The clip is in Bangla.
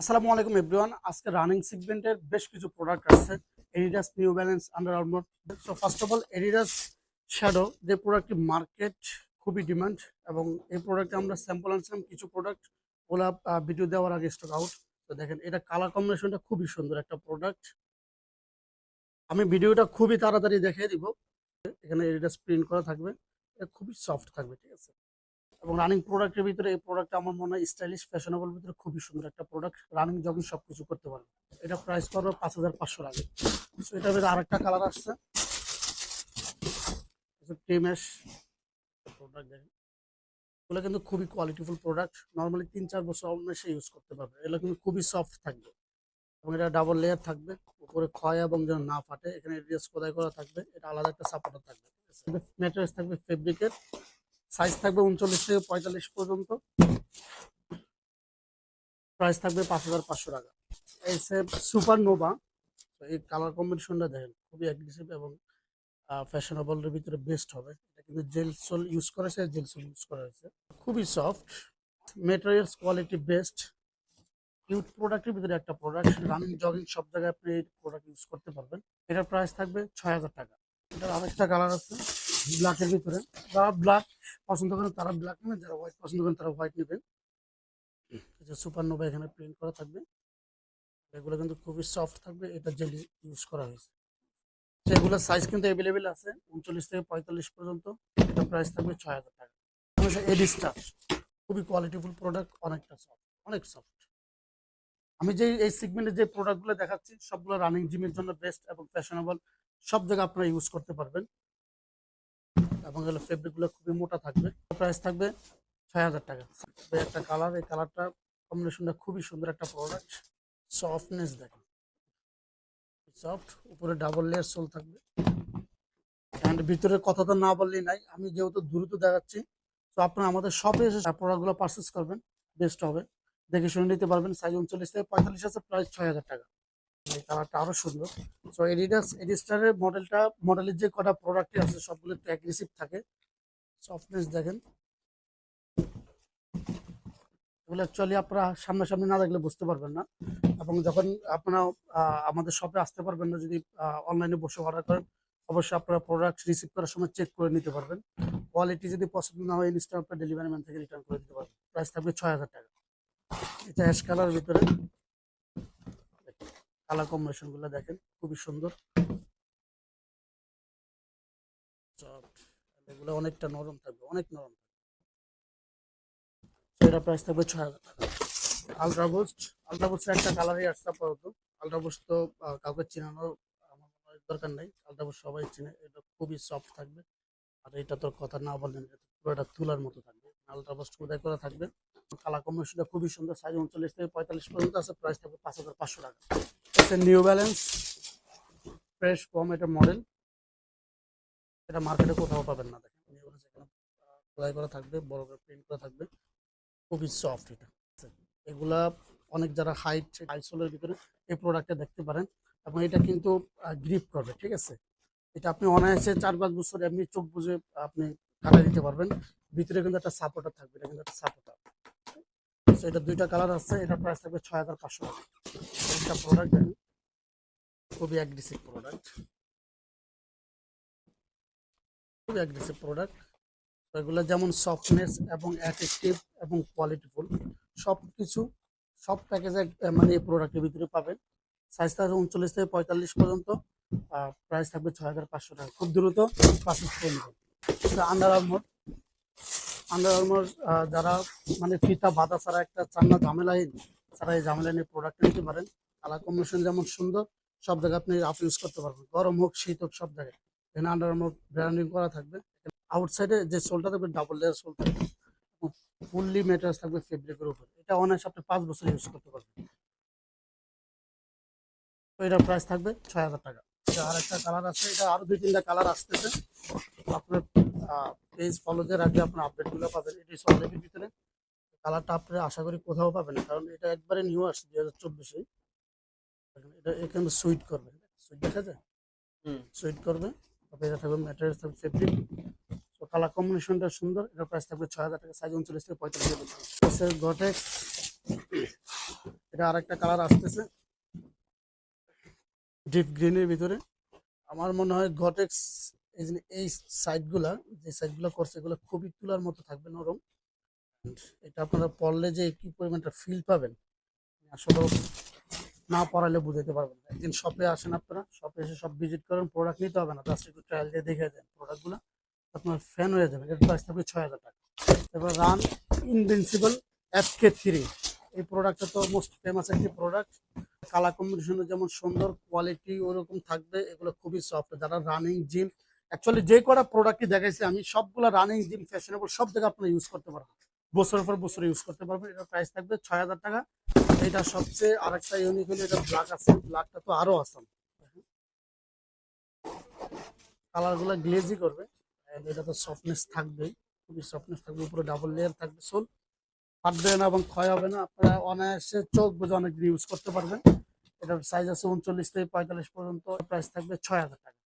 আসসালামু আলাইকুম এভরিওয়ান। আজকে রানিং সেগমেন্টের বেশ কিছু প্রোডাক্ট আছে Adidas New Balance Under Armour so first of all Adidas shadow যে প্রোডাক্টটি মার্কেট খুবই ডিমান্ড এবং এই প্রোডাক্টে আমরা স্যাম্পল আনছিলাম কিছু প্রোডাক্ট ওলা ভিডিও দেওয়ার আগে স্টক আউট তো দেখেন, এটা কালার কম্বিনেশনটা খুবই সুন্দর একটা প্রোডাক্ট আমি ভিডিওটা খুবই তাড়াতাড়ি দেখিয়ে দিব। এখানে এডিডাস প্রিন্ট করা থাকবে। এটা খুবই সফট থাকবে, ঠিক আছে? এবং রানিং প্রোডাক্টের ভিতরে এই প্রোডাক্ট আমার মনে হয় স্টাইলিশ ফ্যাশনেবল ভিতরে খুবই সুন্দর একটা প্রোডাক্ট রানিং জগিং সব কিছু করতে পারবে। এটা প্রাইস পড়বে পাঁচ হাজার পাঁচশো টাকা সো এটার ভিতরে আরেকটা কালার আসছে। এগুলো কিন্তু খুবই কোয়ালিটিফুল প্রোডাক্ট নর্মালি তিন চার বছর অনায়াসে ইউজ করতে পারবে। এগুলো কিন্তু খুবই সফট থাকবে। এবং এটা ডাবল লেয়ার থাকবে। উপরে ক্ষয় এবং যেন না ফাটে। এখানে রিয়াস খোদাই করা থাকবে। এটা আলাদা একটা সাপোর্টার থাকবে। ম্যাটেরিয়ালস থাকবে ফেব্রিকের সাইজ থাকবে উনচল্লিশ থেকে পঁয়তাল্লিশ পর্যন্ত। প্রাইস থাকবে পাঁচ হাজার পাঁচশো টাকা। এই সুপার নোভা এই কালার কম্বিনেশনটা দেখেন, খুবই অ্যাগ্রেসিভ এবং ফ্যাশনেবলের ভিতরে বেস্ট হবে। এটা কিন্তু জেল সোল ইউজ করেছে জেল সোল ইউজ করা হয়েছে। খুবই soft materials quality best cute প্রোডাক্টের ভিতরে একটা প্রোডাক্ট রানিং জগিং সব জায়গায় আপনি এই প্রোডাক্ট ইউজ করতে পারবেন। এটার প্রাইস থাকবে ছয় হাজার টাকা। এটার আরেকটা কালার আছে ব্ল্যাকের ভিতরে। বা ব্ল্যাক পছন্দ করেন তারা ব্ল্যাক নেবেন, যারা হোয়াইট পছন্দ করেন তারা হোয়াইট নেবেন। সুপার নোভা এখানে প্রিন্ট করা থাকবে। এগুলো কিন্তু খুবই সফট থাকবে, এটা জেলি ইউজ করা হয়েছে। তো এগুলোর সাইজ কিন্তু অ্যাভেলেবেল আছে, উনচল্লিশ থেকে পঁয়তাল্লিশ পর্যন্ত। এটা প্রাইস থাকবে ছয় হাজার টাকা। এডিস্টার খুবই কোয়ালিটিফুল প্রোডাক্ট অনেকটা সফট অনেক সফট আমি যে এই সেগমেন্টে যে প্রোডাক্টগুলো দেখাচ্ছি, সবগুলো রানিং জিমের জন্য বেস্ট এবং ফ্যাশনেবল সব জায়গায় আপনারা ইউজ করতে পারবেন। এবং এগুলো ফেব্রিকগুলো খুবই মোটা থাকবে। প্রাইস থাকবে ছয় হাজার টাকা। একটা কালার এই কালারটা কম্বিনেশনটা খুবই সুন্দর একটা প্রোডাক্ট সফটনেস দেখেন। সফট উপরে ডাবল লেয়ার সোল থাকবে। অ্যান্ড ভিতরের কথা তো না বললেই নাই, আমি যেহেতু দ্রুত দেখাচ্ছি, তো আপনারা আমাদের শপে এসে প্রোডাক্টগুলো পারচেস করবেন বেস্ট হবে। দেখে শুনে নিতে পারবেন সাইজ উনচল্লিশ থেকে পঁয়তাল্লিশ আছে প্রাইস ছয় হাজার টাকা। কালারটা আরও সুন্দর। সো এডিডাস এডিস্টারের মডেলটা মডেলের যে কটা প্রোডাক্ট আছে, সবগুলো একটু অ্যাগ্রেসিভ থাকে। সফটনেস দেখেন। এগুলো অ্যাকচুয়ালি আপনারা সামনাসামনি না দেখলে বুঝতে পারবেন না। এবং যখন আপনারা আমাদের শপে আসতে পারবেন না, যদি অনলাইনে বসে অর্ডার করেন, অবশ্যই আপনারা প্রোডাক্ট রিসিভ করার সময় চেক করে নিতে পারবেন। কোয়ালিটি যদি পছন্দ না হয় ইনস্ট্যান্ট আপনার ডেলিভারি ম্যান থেকে রিটার্ন করে দিতে পারবেন। প্রাইস থাকবে ছয় হাজার টাকা। এটা অ্যাশ কালার ভিতরে। কালার কম্বিনেশনগুলো দেখেন, খুবই সুন্দর. এগুলো অনেকটা নরম থাকবে, অনেক নরম এটা প্রাইস থাকবে ছয় হাজার টাকা। আলট্রা বুস্ট আলট্রা বুস্টের একটা কালারই আসছে আপাতত। আলট্রা বুস্ট তো কাউকে চেনানোর আমার মনে হয় দরকার নেই। আলট্রা বুস্ট সবাই চিনে, এটা খুবই সফট থাকবে। আর এটা তোর কথা না বললেন পুরোটা তুলার মতো থাকবে। আলট্রা বুস্ট উদয় করা থাকবে? কালার কম্বিনেশনটা খুবই সুন্দর সাইজ উনচল্লিশ থেকে পঁয়তাল্লিশ পর্যন্ত আছে প্রাইস থাকবে পাঁচ হাজার পাঁচশো টাকা। হচ্ছে নিউ ব্যালেন্স ফ্রেশ ফর্ম এটা মডেল এটা মার্কেটে কোথাও পাবেন না, দেখেন। নিউ ব্যালেন্স এখানে খোদাই করা থাকবে, বড় করে প্রিন্ট করা থাকবে। খুবই সফট এটা এগুলা অনেক যারা হাইট আইসোলের ভিতরে এই প্রোডাক্টটা দেখতে পারেন। এবং এটা কিন্তু গ্রিপ করবে, ঠিক আছে? এটা আপনি অনায়াসে চার পাঁচ বছর এমনি চোখ বুঝে আপনি কাটাই দিতে পারবেন। ভিতরে কিন্তু একটা সাপোর্টার থাকবে, এটা কিন্তু একটা সাপোর্টার এটা দুইটা কালার আছে, এটা প্রাইস থাকবে ছয় হাজার পাঁচশো টাকা। একটা প্রোডাক্ট খুবই অ্যাগ্রেসিভ প্রোডাক্ট খুবই অ্যাগ্রেসিভ প্রোডাক্ট এগুলো যেমন সফটনেস এবং অ্যাট্রাকটিভ এবং কোয়ালিটিফুল সব কিছু সব প্যাকেজে মানে এই প্রোডাক্টের ভিতরে পাবেন। সাইজ থাকবে উনচল্লিশ থেকে পঁয়তাল্লিশ পর্যন্ত। প্রাইস থাকবে ছয় হাজার পাঁচশো টাকা। খুব দ্রুত পারচেস করে নেবেন। আন্ডার আর্মর আন্ডার আর্মর যারা মানে ফিতা, বাধা ছাড়া একটা চান্না ঝামেলাহীন, তারা এই ঝামেলা নিয়ে প্রোডাক্ট নিতে পারেন। কালার কম্বিনেশন যেমন সুন্দর সব জায়গায় আপনি আপ ইউজ করতে পারবেন। গরম হোক, শীত হোক, সব জায়গায়। এখানে আন্ডার ব্র্যান্ডিং করা থাকবে। আউটসাইডে যে সোলটা থাকবে ডাবল লেয়ার সোল থাকবে। ফুললি মেটার্স থাকবে ফেব্রিকের উপর। এটা অনায়াসে আপনি পাঁচ বছর ইউজ করতে পারবেন। তো এটার প্রাইস থাকবে ছয় হাজার টাকা। আর একটা কালার আছে। এটা আরও দুই, তিনটা কালার আসতেছে। আপনার পেজ ফলো দিয়ে রাখলে আপনার আপডেটগুলো পাবেন। এটি সলের ভিতরে। কালারটা আপনারা আশা করি কোথাও পাবেন কারণ এটা একবারে নিউ আসছে দুই হাজার চব্বিশে। এটা এখানে সুইট করবে। সুইট দেখা যায়? সুইট করবে তারপরে এটা থাকবে ম্যাটেরিয়াল থাকবে ফেব্রিক তো কালার কম্বিনেশনটা সুন্দর এটার প্রাইস থাকবে ছয় হাজার টাকা সাইজ উনচল্লিশ থেকে পঁয়তাল্লিশ হাজার গটেক্স এটা আরেকটা কালার আসতেছে। ডিপ গ্রিনের ভিতরে। আমার মনে হয় গটেক্স এই যে এই সাইডগুলা যে সাইডগুলো করছে এগুলো খুবই তুলার মতো থাকবে নরম। এটা আপনারা পরলে যে কি পরিমাণটা ফিল পাবেন আসলে না পড়ালে বুঝাইতে পারবেন একদিন শপে আসেন আপনারা শপে এসে সব ভিজিট করেন প্রোডাক্ট নিতে হবে না। জাস্ট একটু ট্রায়াল দিয়ে দেখে দেন প্রোডাক্টগুলো আপনার ফ্যান হয়ে যাবে। এর প্রাইস থাকবে ছয় হাজার টাকা। এবার Run Invincible F K three এই প্রোডাক্টটা তো মোস্ট ফেমাস একটি প্রোডাক্ট কালার কম্বিনেশনে যেমন সুন্দর কোয়ালিটি ওরকম থাকবে, এগুলো খুবই সফট যারা রানিং জিম অ্যাকচুয়ালি যে কটা প্রোডাক্টই দেখাইছি আমি, সবগুলো রানিং জিম ফ্যাশনেবল সব জায়গায় আপনারা ইউজ করতে পারবেন। বছরের পর বছর ইউজ করতে পারবেন। এটার প্রাইস থাকবে ছয় হাজার টাকা। এটা সবচেয়ে আরেকটা ইউনিক হলো, এটা ব্ল্যাক আছে। ব্ল্যাকটা তো আরও আসাম কালারগুলো গ্লেজি করবে। এটা তো সফটনেস থাকবেই। খুবই সফটনেস থাকবে, উপরে ডাবল লেয়ার থাকবে। সোল ফাটবে না এবং ক্ষয় হবে না। আপনারা অনায়াসে চোখ বুঝে অনেক ইউজ করতে পারবেন। এটার সাইজ আছে উনচল্লিশ থেকে পঁয়তাল্লিশ পর্যন্ত। প্রাইস থাকবে ছয় হাজার টাকা।